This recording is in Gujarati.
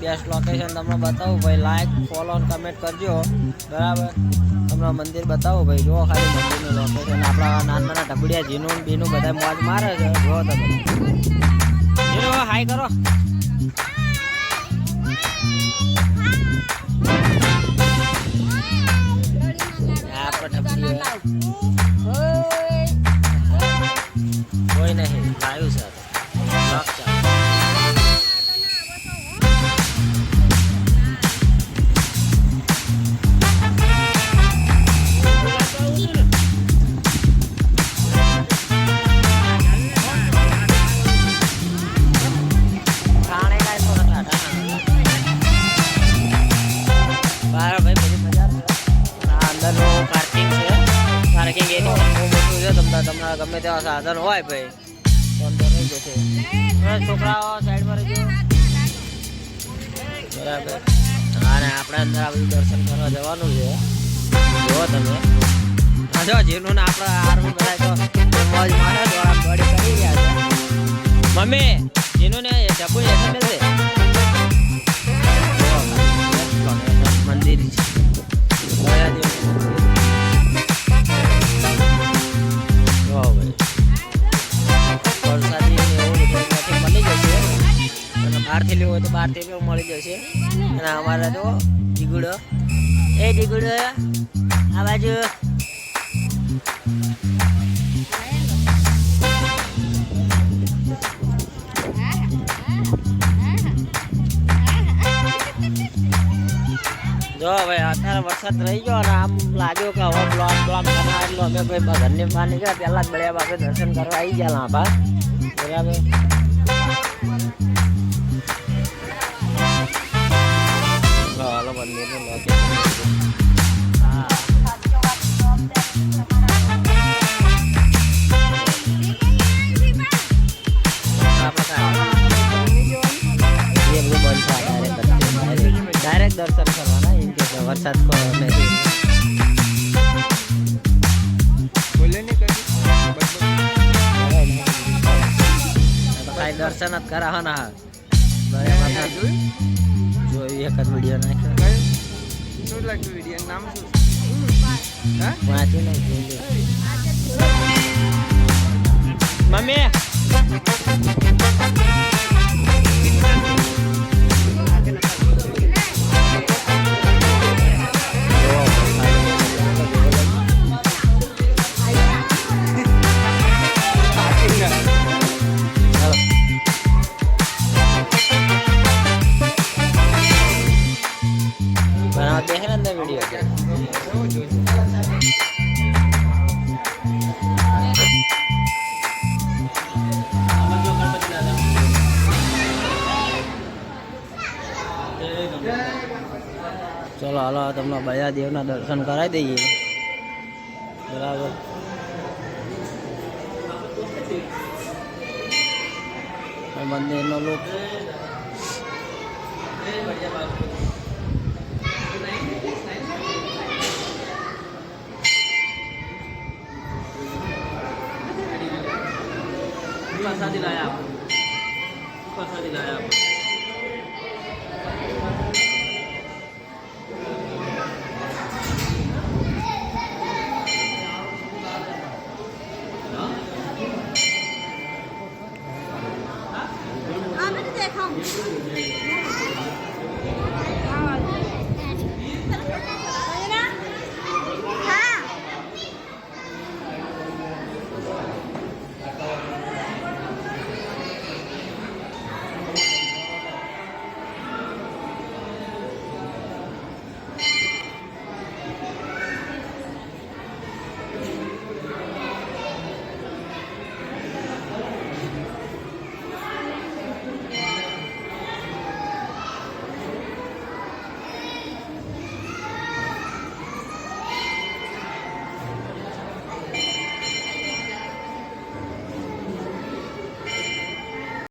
બેસ્ટ લોકેશન તમને બતાવું ભાઈ. લાઈક ફોલો અને કમેન્ટ કરજો. બરાબર? તમને મંદિર બતાવું ભાઈ. જુઓ ખાલી મંદિરનું લોકેશન આપણા નાના નાના ઢબડિયા જીનું બીનું બધા મોજ મારે છે. જુઓ તમે. હાઈ કરો. છે તમને ગમે તેવા સાધન હોય ભાઈ તો રહી જશે છોકરાઓ સાઈડમાં રહેજો. બરાબર. અને આપણે અંદર આ બધું દર્શન કરવા જવાનું છે. જુઓ તમે. જો જેનું ને આપણે આરવું બધા તો મોજ મારે તો આ ગાડી કરી છે. મમ્મી જેનું ને હેઠળ મેળવે બહારથી લેવું હોય તો બહારથી પણ મળી જશે. અને અમારા તો જીગુડો એ જીગુડો આ બાજુ. જો ભાઈ અત્યારે વરસાદ રહી ગયો અને આમ લાગ્યો કે હવે બ્લોક બ્લોક કરવા એટલો અમે ભાઈ ઘરની બહાર નીકળ્યા, પહેલા જ બળ્યા બાપે દર્શન કરવા આવી ગયા લાંબા બરાબર. થાય ડાયરેક્ટ દર્શન કરવાના એમ કે વરસાદ નથી. દર્શન જ કરાવવાના. બરાબર જોયું? એક જ વીડિયો નાખ્યો. શું લાગ્યું વીડિયો નામ શું હા વાંચી નહીં જોયું મમ્મી ચલો હાલો તમને બયા દેવના દર્શન કરાવી દઈએ. બરાબર. મંદિરનો લોક પ્રસાદી લાયા. Thank you.